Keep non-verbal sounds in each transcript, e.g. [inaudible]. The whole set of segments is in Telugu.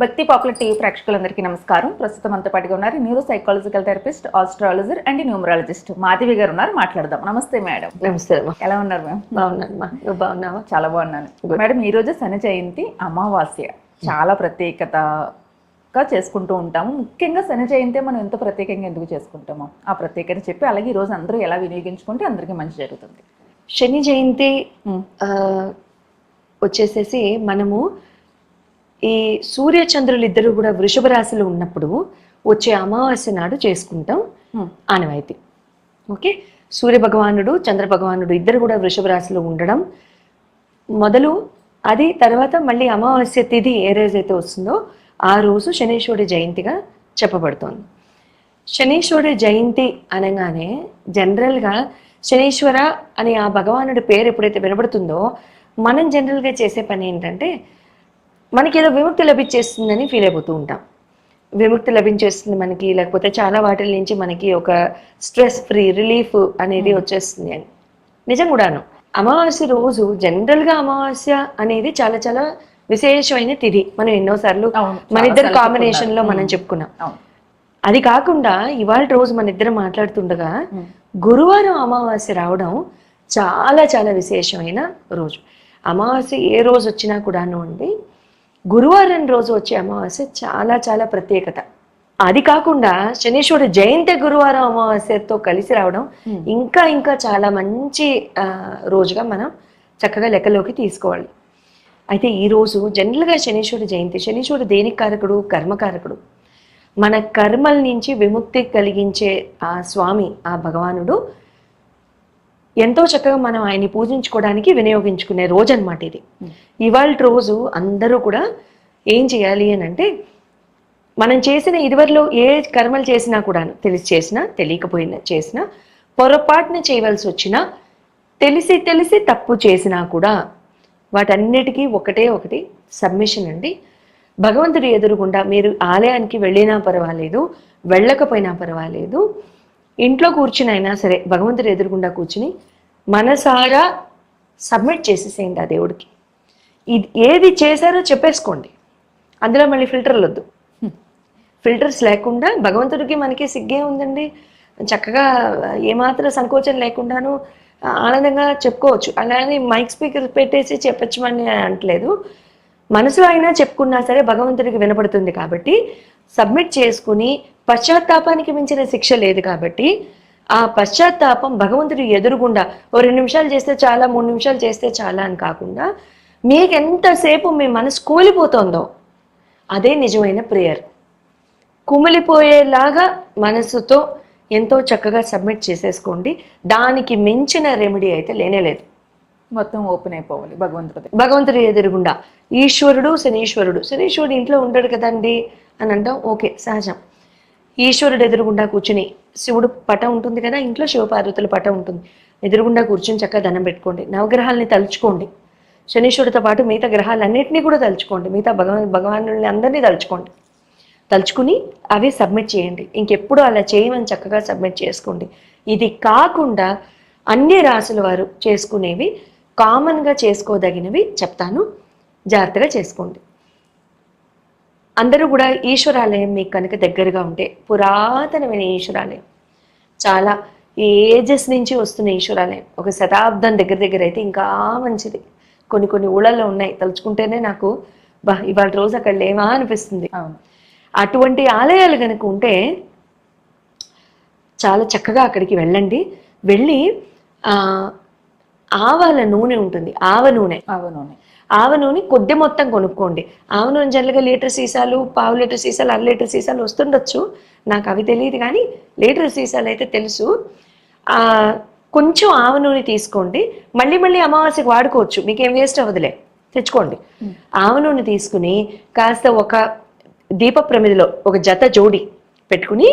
భక్తి పాపులర్ టీవీ ప్రేక్షకులందరికీ నమస్కారం. ప్రస్తుతం అంతా పాటుగా ఉన్నారు neuro psychological therapist astrologer and numerologist Madhavi garu ఉన్నారు. మాట్లాడదాం. నమస్తే మేడం. నమస్తే ఎలా ఉన్నారు మ్యామ్ బాగున్నానమ్మా. నువ్వు బాగున్నావా? చాలా బాగున్నాను. మేడం ఈ రోజు శని జయంతి అమావాస్య. చాలా ప్రత్యేకతగా చేసుకుంటూ ఉంటాము. ముఖ్యంగా శని జయంతి మనం ఎంత ప్రత్యేకంగా ఎందుకు చేసుకుంటామో? ఆ ప్రత్యేకత చెప్పి అలాగే ఈ రోజు అందరూ ఎలా వినియోగించుకుంటే అందరికీ మంచి జరుగుతుంది. శని జయంతి వచ్చేసేసి మనము ఈ సూర్య చంద్రులు ఇద్దరు కూడా వృషభ రాశిలో ఉన్నప్పుడు వచ్చే అమావాస్య నాడు చేసుకుంటాం ఉమ్, ఆనవాయితీ. ఓకే? సూర్య భగవానుడు చంద్ర భగవానుడు ఇద్దరు కూడా వృషభ రాశిలో ఉండడం మొదలు అది తర్వాత మళ్ళీ అమావాస్య తిథి ఏ రోజైతే వస్తుందో ఆ రోజు శనీశ్వరుడి జయంతిగా చెప్పబడుతోంది. శనీశ్వరుడి జయంతి అనగానే జనరల్గా శనీశ్వర అని ఆ భగవానుడి పేరు ఎప్పుడైతే వినబడుతుందో మనం జనరల్గా చేసే పని ఏంటంటే మనకి ఏదో విముక్తి లభించేస్తుందని ఫీల్ అయిపోతూ ఉంటాం. విముక్తి లభించేస్తుంది మనకి లేకపోతే చాలా వాటిల నుంచి మనకి ఒక స్ట్రెస్ ఫ్రీ రిలీఫ్ అనేది వచ్చేస్తుంది అని. నిజం కూడాను. అమావాస్య రోజు జనరల్గా అమావాస్య అనేది చాలా చాలా విశేషమైన తిథి. మనం ఎన్నోసార్లు మన ఇద్దరు సార్లు కాంబినేషన్లో చెప్పుకున్నారు. మనం చెప్పుకున్నాం. అవును. అది కాకుండా ఇవాళ రోజు మన ఇద్దరం మాట్లాడుతుండగా ఉమ్, గురువారం అమావాస్య రావడం చాలా చాలా విశేషమైన రోజు. అమావాస్య ఏ రోజు వచ్చినా కూడాను అండి గురువారం రోజు వచ్చే అమావాస్య చాలా చాలా ప్రత్యేకత. అది కాకుండా శనీశ్వరుడు జయంతి గురువారం అమావాస్యతో కలిసి రావడం. ఇంకా ఇంకా చాలా మంచి రోజుగా మనం చక్కగా లెక్కలోకి తీసుకోవాలి. అయితే ఈ రోజు జనరల్గా శనీశ్వరుడు జయంతి శనీశ్వరుడు దేనికి కారకుడు? కర్మకారకుడు మన కర్మల నుంచి విముక్తి కలిగించే ఆ స్వామి ఆ భగవానుడు ఎంతో చక్కగా మనం ఆయన్ని పూజించుకోవడానికి వినియోగించుకునే రోజు అనమాట ఇది ఇవాళ రోజు అందరూ కూడా ఏం చేయాలి అని అంటే మనం చేసిన ఇదివరలో ఏ కర్మలు చేసినా కూడా తెలిసి చేసినా తెలియకపోయినా చేసినా పొరపాటున చేయవలసి వచ్చినా తెలిసి తెలిసి తప్పు చేసినా కూడా వాటన్నిటికీ ఒకటే ఒకటి సబ్మిషన్ అండి. భగవంతుడి ఎదురుగుండా మీరు ఆలయానికి వెళ్ళినా పర్వాలేదు వెళ్ళకపోయినా పర్వాలేదు ఇంట్లో కూర్చుని అయినా సరే భగవంతుడి ఎదురుగుండా కూర్చుని మనసారా సబ్మిట్ చేసేసేయండి ఆ దేవుడికి. ఇది ఏది చేశారో చెప్పేసుకోండి. అందులో మళ్ళీ ఫిల్టర్లు వద్దు. ఫిల్టర్స్ లేకుండా భగవంతుడికి మనకి సిగ్గే ఉందండి. చక్కగా ఏమాత్రం సంకోచం లేకుండాను ఆనందంగా చెప్పుకోవచ్చు. అలానే మైక్ స్పీకర్ పెట్టేసి చెప్పచ్చమని అంటలేదు. మనసులో అయినా చెప్పుకున్నా సరే భగవంతుడికి వినపడుతుంది కాబట్టి సబ్మిట్ చేసుకుని పశ్చాత్తాపానికి మించిన శిక్ష లేదు కాబట్టి ఆ పశ్చాత్తాపం భగవంతుడి ఎదురుగుండా ఓ రెండు నిమిషాలు చేస్తే చాలా మూడు నిమిషాలు చేస్తే చాలా అని కాకుండా మీకు ఎంతసేపు మీ మనసు కూలిపోతుందో అదే నిజమైన ప్రేయర్. కుమిలిపోయేలాగా మనసుతో ఎంతో చక్కగా సబ్మిట్ చేసేసుకోండి. దానికి మించిన రెమెడీ అయితే లేనే లేదు. మొత్తం ఓపెన్ అయిపోవాలి భగవంతుడి భగవంతుడి ఎదురుగుండా. ఈశ్వరుడు శనీశ్వరుడు. శనీశ్వరుడు ఇంట్లో ఉండడు కదండి అని అంటాం. ఓకే సహజం. ఈశ్వరుడు ఎదురుగుండా కూర్చుని శివుడు పటం ఉంటుంది కదా ఇంట్లో శివపార్వతుల పటం ఉంటుంది. ఎదురుగుండా కూర్చుని చక్కగా దండం పెట్టుకోండి. నవగ్రహాలని తలుచుకోండి. శనీశ్వరుడితో పాటు మిగతా గ్రహాలన్నింటినీ కూడా తలుచుకోండి. మిగతా భగవాన్ భగవానుల్ని అందరినీ తలుచుకోండి. తలుచుకుని అవి సబ్మిట్ చేయండి. ఇంకెప్పుడు అలా చేయమని చక్కగా సబ్మిట్ చేసుకోండి. ఇది కాకుండా అన్ని రాసుల వారు చేసుకునేవి కామన్గా చేసుకోదగినవి చెప్తాను. జాగ్రత్తగా చేసుకోండి. అందరూ కూడా ఈశ్వరాలయం మీకు కనుక దగ్గరగా ఉంటే పురాతనమైన ఈశ్వరాలయం. చాలా ఏజెస్ నుంచి వస్తున్న ఈశ్వరాలయం. ఒక శతాబ్దం దగ్గర దగ్గర అయితే ఇంకా మంచిది. కొన్ని కొన్ని ఊళ్ళల్లో ఉన్నాయి. తలుచుకుంటేనే నాకు బా ఇవాళ రోజు అక్కడ లేవా అనిపిస్తుంది. అటువంటి ఆలయాలు కనుక ఉంటే చాలా చక్కగా అక్కడికి వెళ్ళండి. వెళ్ళి ఆవాల నూనె ఉంటుంది. ఆవ నూనె. అవును ఆవ నూనె కొద్ది మొత్తం కొనుక్కోండి. ఆవ నూనె జనరల్గా లీటర్ సీసాలు పావు లీటర్ సీసాలు అర లీటర్ సీసాలు వస్తుండొచ్చు. నాకు అవి తెలియదు కానీ లీటర్ సీసాలు అయితే తెలుసు. కొంచెం ఆవ నూనె తీసుకోండి. మళ్ళీ మళ్ళీ అమావాస్యకు వాడుకోవచ్చు. మీకేం వేస్ట్ అవ్వదులే. తెచ్చుకోండి. ఆవ నూనె తీసుకుని కాస్త ఒక దీప ప్రమిదిలో ఒక జత జోడి పెట్టుకుని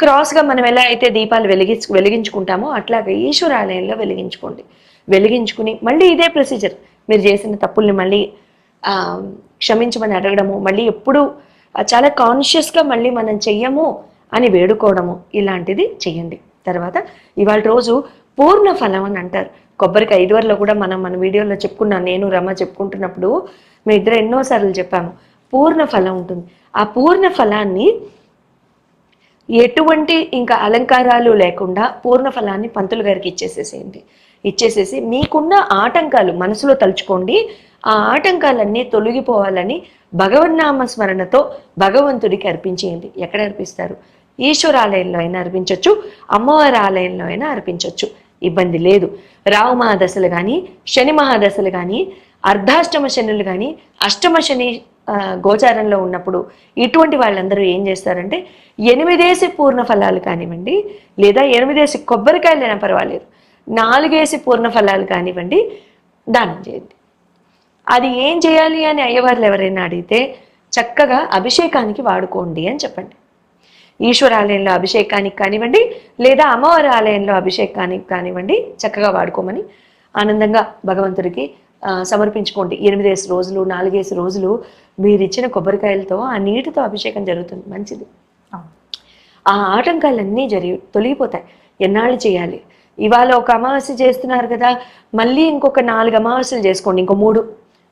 క్రాస్గా మనం ఎలా అయితే దీపాలు వెలిగించు వెలిగించుకుంటామో అట్లాగే ఈశ్వరాలయంలో వెలిగించుకోండి. వెలిగించుకుని మళ్ళీ ఇదే ప్రొసీజర్ మీరు చేసిన తప్పుల్ని మళ్ళీ క్షమించమని అడగడము మళ్ళీ ఎప్పుడు చాలా కాన్షియస్గా మళ్ళీ మనం చెయ్యము అని వేడుకోవడము ఇలాంటిది చెయ్యండి. తర్వాత ఇవాళ రోజు పూర్ణ ఫలం అని అంటారు. కొబ్బరికాయ ఇదివరలో కూడా మనం మన వీడియోలో చెప్పుకున్నాను నేను రమ చెప్పుకుంటున్నప్పుడు మేము ఇద్దరు ఎన్నోసార్లు చెప్పాము పూర్ణ ఫలం ఉంటుంది. ఆ పూర్ణ ఫలాన్ని ఎటువంటి ఇంకా అలంకారాలు లేకుండా పూర్ణ ఫలాన్ని పంతులు గారికి ఇచ్చేసేసేయండి. ఇచ్చేసేసి మీకున్న ఆటంకాలు మనసులో తలుచుకోండి. ఆ ఆటంకాలన్నీ తొలగిపోవాలని భగవన్నామ స్మరణతో భగవంతుడికి అర్పించేయండి. ఎక్కడ అర్పిస్తారు? ఈశ్వర ఆలయంలో అయినా అర్పించవచ్చు అమ్మవారి ఆలయంలో అయినా అర్పించవచ్చు ఇబ్బంది లేదు. రావు మహాదశలు కానీ శని మహాదశలు కానీ అర్ధాష్టమ శనులు కానీ అష్టమ శని గోచారంలో ఉన్నప్పుడు ఇటువంటి వాళ్ళందరూ ఏం చేస్తారంటే ఎనిమిదేసి పూర్ణ ఫలాలు కానివ్వండి లేదా ఎనిమిదేసి కొబ్బరికాయలైనా పర్వాలేదు. నాలుగేసి పూర్ణ ఫలాలు కానివ్వండి దానం చేయండి. అది ఏం చేయాలి అని అయ్యవార్లు ఎవరైనా అడిగితే చక్కగా అభిషేకానికి వాడుకోండి అని చెప్పండి. ఈశ్వర ఆలయంలో అభిషేకానికి కానివ్వండి లేదా అమ్మవారి ఆలయంలో అభిషేకానికి కానివ్వండి చక్కగా వాడుకోమని ఆనందంగా భగవంతుడికి సమర్పించుకోండి. ఎనిమిదేసి రోజులు నాలుగేసి రోజులు మీరు ఇచ్చిన కొబ్బరికాయలతో ఆ నీటితో అభిషేకం జరుగుతుంది. మంచిది. ఆ ఆటంకాలన్నీ జరిగి తొలగిపోతాయి. ఎన్నాళ్ళు చేయాలి? ఇవాళ ఒక అమావాస్య చేస్తున్నారు కదా మళ్ళీ ఇంకొక నాలుగు అమావాస్యలు చేసుకోండి ఇంకో మూడు.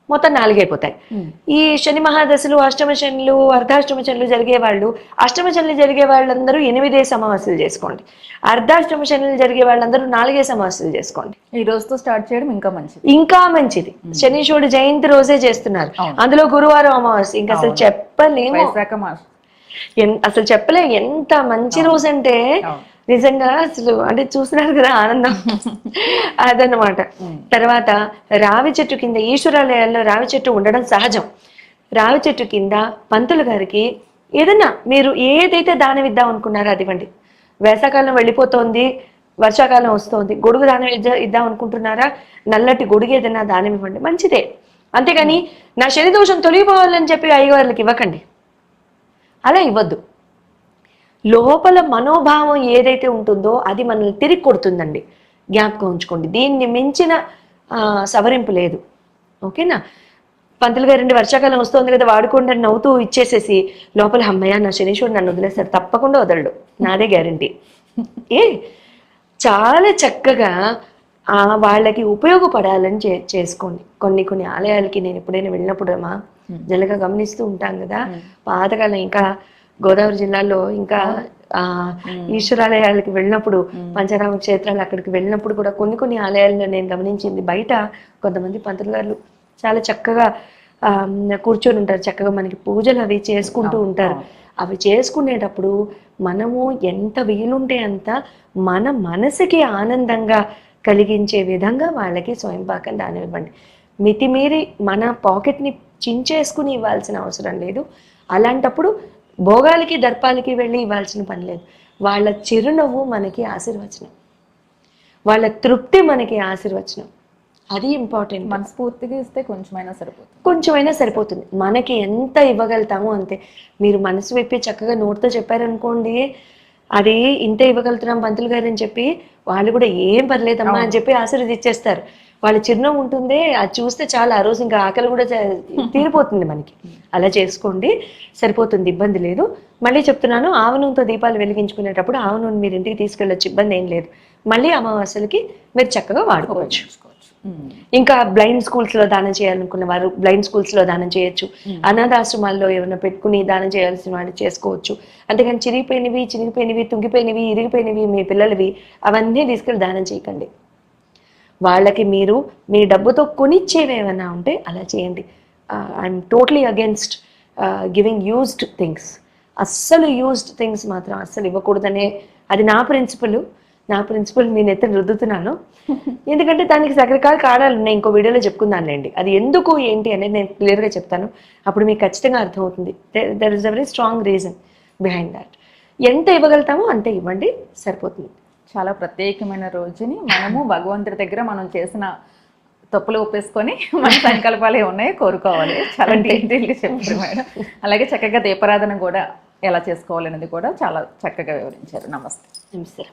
మొత్తం నాలుగు అయిపోతాయి ఉమ్. ఈ శని మహాదశలు అష్టమ శనులు అర్ధాష్టమ శనులు జరిగే వాళ్ళు అష్టమ శనులు జరిగే వాళ్ళందరూ ఎనిమిదే అమావాస్యలు చేసుకోండి. అర్ధాష్టమ శనులు జరిగే వాళ్ళందరూ నాలుగే అమావాస్యలు చేసుకోండి. ఈ రోజుతో స్టార్ట్ చేయడం ఇంకా మంచిది. ఇంకా మంచిది. శనీశ్వరుడు జయంతి రోజే చేస్తున్నారు. అందులో గురువారం అమావాస్య. ఇంకా అసలు చెప్పలేము. అసలు చెప్పలే ఎంత మంచి రోజు అంటే. నిజంగా అసలు అంటే చూస్తున్నారు కదా ఆనందం. [laughs] అదన్నమాట. తర్వాత రావి చెట్టు కింద ఈశ్వరాలయాల్లో రావి చెట్టు ఉండడం సహజం. రావి చెట్టు కింద పంతులు గారికి ఏదన్నా మీరు ఏదైతే దానం ఇద్దాం అనుకున్నారో అది ఇవ్వండి. వేసవకాలం వెళ్ళిపోతోంది వర్షాకాలం వస్తోంది గొడుగు దానం ఇద్ద- ఇద్దాం అనుకుంటున్నారా? నల్లటి గొడుగు ఏదైనా దానం ఇవ్వండి. మంచిదే. అంతేగాని నా శని దోషం తొలగిపోవాలని చెప్పి అయ్యవార్లకి ఇవ్వకండి. అలా ఇవ్వద్దు. లోపల మనోభావం ఏదైతే ఉంటుందో అది మనల్ని తిరిగి కొడుతుందండి. జ్ఞాపకం ఉంచుకోండి. దీన్ని మించిన ఆ, సవరింపు లేదు. ఓకేనా? పంతులు గారండి వర్షాకాలం వస్తుంది కదా వాడుకోండి అని నవ్వుతూ ఇచ్చేసేసి లోపల అమ్మయ్య నా శనీశ్వరుడు నన్ను వదిలేస్తారు తప్పకుండా వదలడు. నాదే గ్యారంటీ. ఏ చాలా చక్కగా ఆ వాళ్ళకి ఉపయోగపడాలని చే చేసుకోండి. కొన్ని కొన్ని ఆలయాలకి నేను ఎప్పుడైనా వెళ్ళినప్పుడు అమ్మా జనగా గమనిస్తూ ఉంటాం కదా పాతకాలం ఇంకా గోదావరి జిల్లాలో ఇంకా ఆ. ఈశ్వరాలయాలకి వెళ్ళినప్పుడు పంచరామ క్షేత్రాలు అక్కడికి వెళ్ళినప్పుడు కూడా కొన్ని కొన్ని ఆలయాల్లో నేను గమనించింది. బయట కొంతమంది పంతులు గారు చాలా చక్కగా ఆ, కూర్చొని ఉంటారు. చక్కగా మనకి పూజలు అవి చేసుకుంటూ ఉంటారు. అవి చేసుకునేటప్పుడు మనము ఎంత వీలుంటే అంత మన మనసుకి ఆనందంగా కలిగించే విధంగా వాళ్ళకి స్వయంపాకం దానం ఇవ్వండి మితిమీరి మన పాకెట్ని చించేసుకుని ఇవ్వాల్సిన అవసరం లేదు. అలాంటప్పుడు భోగాలకి దర్పాలకి వెళ్ళి ఇవ్వాల్సిన పని లేదు. వాళ్ళ చిరునవ్వు మనకి ఆశీర్వచనం. వాళ్ళ తృప్తి మనకి ఆశీర్వచనం. అది ఇంపార్టెంట్ మనస్ఫూర్తిగా ఇస్తే కొంచెమైనా సరిపోతుంది. కొంచెమైనా సరిపోతుంది. మనకి ఎంత ఇవ్వగలుగుతామో అంతే. మీరు మనసు విప్పి చక్కగా నోటితో చెప్పారనుకోండి అది ఇంతే ఇవ్వగలుగుతున్నాం పంతులు గారు అని చెప్పి వాళ్ళు కూడా ఏం పర్లేదమ్మా అని చెప్పి ఆశీర్వదిచ్చేస్తారు. వాళ్ళ చిరునవ్వు ఉంటుంది అది చూస్తే చాలా. ఆ రోజు ఇంకా ఆకలి కూడా తీరిపోతుంది మనకి. అలా చేసుకోండి. సరిపోతుంది ఇబ్బంది లేదు. మళ్ళీ చెప్తున్నాను ఆవు నూనెతో దీపాలు వెలిగించుకునేటప్పుడు ఆవు నూనె మీరు ఇంటికి తీసుకెళ్ళొచ్చు ఇబ్బంది ఏం లేదు. మళ్ళీ అమావాస్యలకి మీరు చక్కగా వాడుకోవచ్చు. ఇంకా బ్లైండ్ స్కూల్స్లో దానం చేయాలనుకున్న వారు బ్లైండ్ స్కూల్స్లో దానం చేయొచ్చు. అనాథాశ్రమాల్లో ఏమైనా పెట్టుకుని దానం చేయాల్సిన వాళ్ళు చేసుకోవచ్చు. అంతేగాని చిరిగిపోయినవి చిరిగిపోయినవి తుంగిపోయినవి ఇరిగిపోయినవి మీ పిల్లలవి అవన్నీ తీసుకెళ్ళి దానం చేయకండి. వాళ్ళకి మీరు మీ డబ్బుతో కొనిచ్చేవి ఏమైనా ఉంటే అలా చేయండి. I'm totally against giving used things అస్సలు యూజ్డ్ థింగ్స్ మాత్రం అస్సలు ఇవ్వకూడదనే అది నా ప్రిన్సిపల్ నా ప్రిన్సిపల్ నేను ఎత్తున రుద్దుతున్నాను. [laughs] ఎందుకంటే దానికి రకరకాల కారణాలు ఉన్నాయి. ఇంకో వీడియోలో చెప్పుకుందానులేండి అది ఎందుకు ఏంటి అనేది నేను క్లియర్గా చెప్తాను. అప్పుడు మీకు ఖచ్చితంగా అర్థమవుతుంది. There is a very strong reason behind that ఎంత ఇవ్వగలుగుతామో అంతే ఇవ్వండి. సరిపోతుంది. చాలా ప్రత్యేకమైన రోజుని మనము భగవంతుడి దగ్గర మనం చేసిన తప్పులు ఒప్పేసుకొని మన సంకల్పాలు ఏమున్నాయో కోరుకోవాలి. చాలా డీటెయిల్గా చెప్పారు మేడం. అలాగే చక్కగా దీపారాధన కూడా ఎలా చేసుకోవాలనేది కూడా చాలా చక్కగా వివరించారు. నమస్తే. నమస్తే.